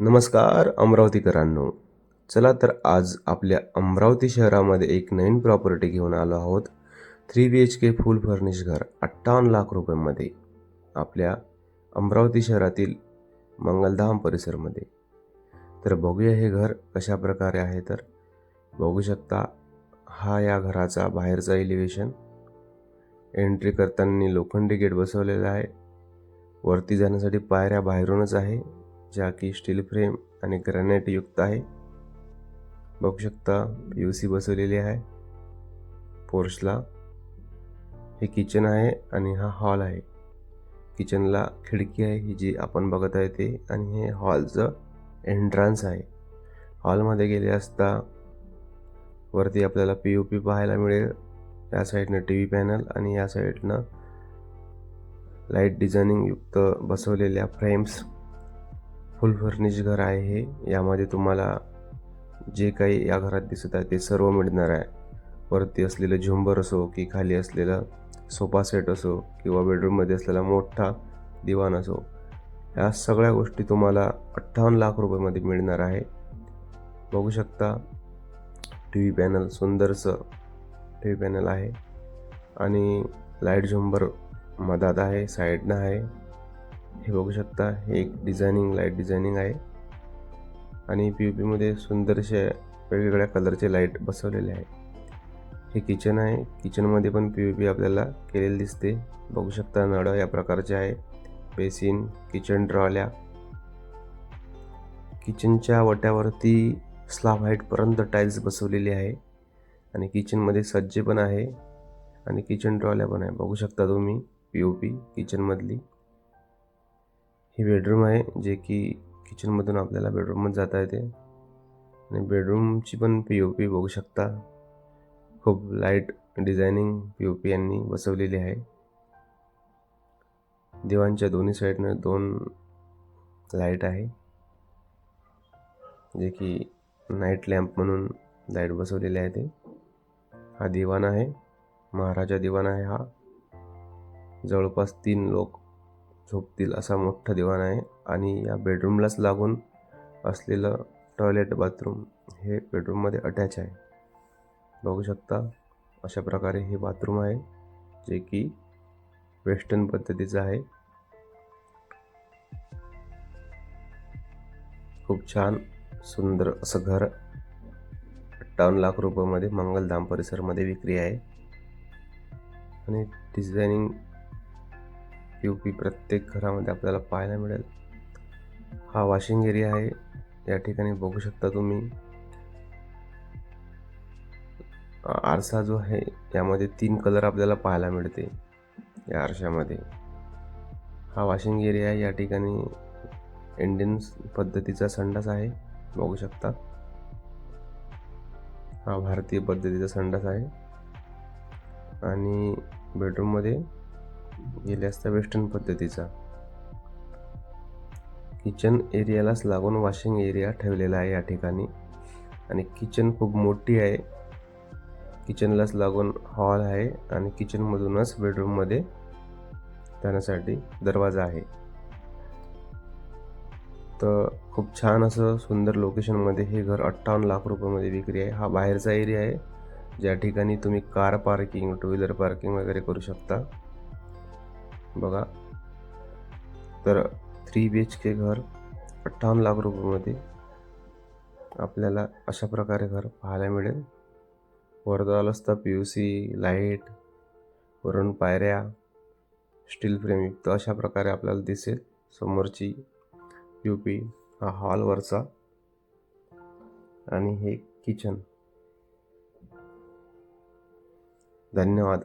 नमस्कार अमरावतीकरांनो. चला तर आज आपल्या अमरावती शहरामध्ये एक नवीन प्रॉपर्टी घेऊन आलो आहोत. Three B H K full furnish घर अठ्ठावन्न लाख रुपयांमध्ये. आपल्या अमरावती शहरातील मंगलधाम परिसरमध्ये. तर बघूया हे घर कशा प्रकारे आहे तर. बघू शकता हा या घराचा बाहेरचा एलिव्हेशन एंट्री करताना लोखंडी गेट बसवलेला आहे. वरती जाण्यासाठी पायऱ्या बाहेरूनच आहे. ज्या की स्टील फ्रेम आणि ग्रॅनाइट युक्त आहे. बघू शकता यू सी बसवलेली आहे. पोर्सला हे किचन आहे आणि हा हॉल आहे. किचनला खिडकी आहे ही जी आपण बघत आहे ते आणि हे हॉलचं एंट्रन्स आहे. हॉलमध्ये गेले असता वरती आपल्याला पी ओ पी पाहायला मिळेल. या साईडनं टी व्ही पॅनल आणि या साईडनं लाइट डिझायनिंग युक्त बसवलेल्या फ्रेम्स फुल फर्निश घर आहे हे. यामध्ये तुम्हाला जे काही या घरात दिसत आहे ते सर्व मिळणार आहे. वरती असलेलं झुंबर असो की खाली असलेलं सोफा सेट असो किंवा बेडरूममध्ये असलेला मोठा दिवाण असो या सगळ्या गोष्टी तुम्हाला अठ्ठावन्न लाख रुपयामध्ये मिळणार आहे. बघू शकता टी व्ही पॅनल सुंदरचं टी व्ही पॅनल आहे. आणि लाइट झुंबर मधात आहे साईडनं आहे. हे बघू शकता हे एक डिझायनिंग लाइट डिझायनिंग आहे. आणि पी यू पीमध्ये सुंदरशे वेगवेगळ्या कलरचे लाइट बसवलेले आहे. हे किचन आहे. किचनमध्ये पण पी यू पी आपल्याला केलेली दिसते. बघू शकता नळं या प्रकारचे आहे. बेसिन किचन ड्रॉल्या किचनच्या वट्यावरती स्लाब हाईटपर्यंत टाईल्स बसवलेली आहे. आणि किचनमध्ये सज्जे पण आहे. आणि किचन ड्रॉल्या पण आहे. बघू शकता तुम्ही पी ओ पी किचनमधली ही बेडरूम आहे जे की किचनमधून आपल्याला बेडरूममध्ये जाता येते. आणि बेडरूमची पण पी ओ पी बघू शकता. खूप light designing P O P यांनी बसवलेली आहे. दिवाणच्या दोन्ही साईडनं दोन लाइट आहे. जे की नाईट लॅम्प म्हणून लाइट बसवलेले आहे ते. हा दिवाण आहे. महाराजा दिवाण आहे हा. जवळपास तीन लोक झोपतील असा मोठा दिवाण आहे. आणि या बेडरूमलाच लागून असलेलं टॉयलेट बाथरूम हे बेडरूममध्ये अटॅच आहे. बघू शकता अशा प्रकारे हे बाथरूम आहे जे की वेस्टर्न पद्धतीचं आहे. खूप छान सुंदर असं घर. अठ्ठावन्न लाख रुपयामध्ये मंगलधाम परिसरमध्ये विक्री आहे. आणि डिझायनिंग यू पी प्रत्येक घरामध्ये आपल्याला पाहायला मिळेल. हा वॉशिंग एरिया आहे. या ठिकाणी बघू शकता तुम्ही. आरसा जो आहे यामध्ये तीन कलर आपल्याला पाहायला मिळते. या आरशामध्ये. हा वॉशिंग एरिया आहे. या ठिकाणी इंडियन पद्धतीचा संडास आहे. बघू शकता. हा भारतीय पद्धतीचा संडास आहे. आणि बेडरूममध्ये गेले असता वेस्टर्न पद्धतीचा. किचन एरियालाच लागून वॉशिंग एरिया ठेवलेला आहे या ठिकाणी. आणि किचन खूप मोठी आहे. किचनलाच लागून हॉल आहे आणि किचनमधूनच बेडरूममध्ये जाण्यासाठी दरवाजा आहे. तर खूप छान असं सुंदर लोकेशनमध्ये हे घर अठ्ठावन्न लाख रुपयामध्ये विक्री आहे. हा बाहेरचा एरिया आहे. ज्या ठिकाणी तुम्ही car parking two wheeler parking वगैरे करू शकता. बघा. तर थ्री बी एच के घर अठ्ठावन्न लाख रुपयामध्ये आपल्याला अशा प्रकारे घर पाहायला मिळेल. वरदाल असता पी यू सी लाइट वरून पायऱ्या स्टील फ्रेमयुक्त अशा प्रकारे आपल्याला दिसेल. समोरची यू पी हा हॉलवरचा आणि हे किचन धन्यवाद.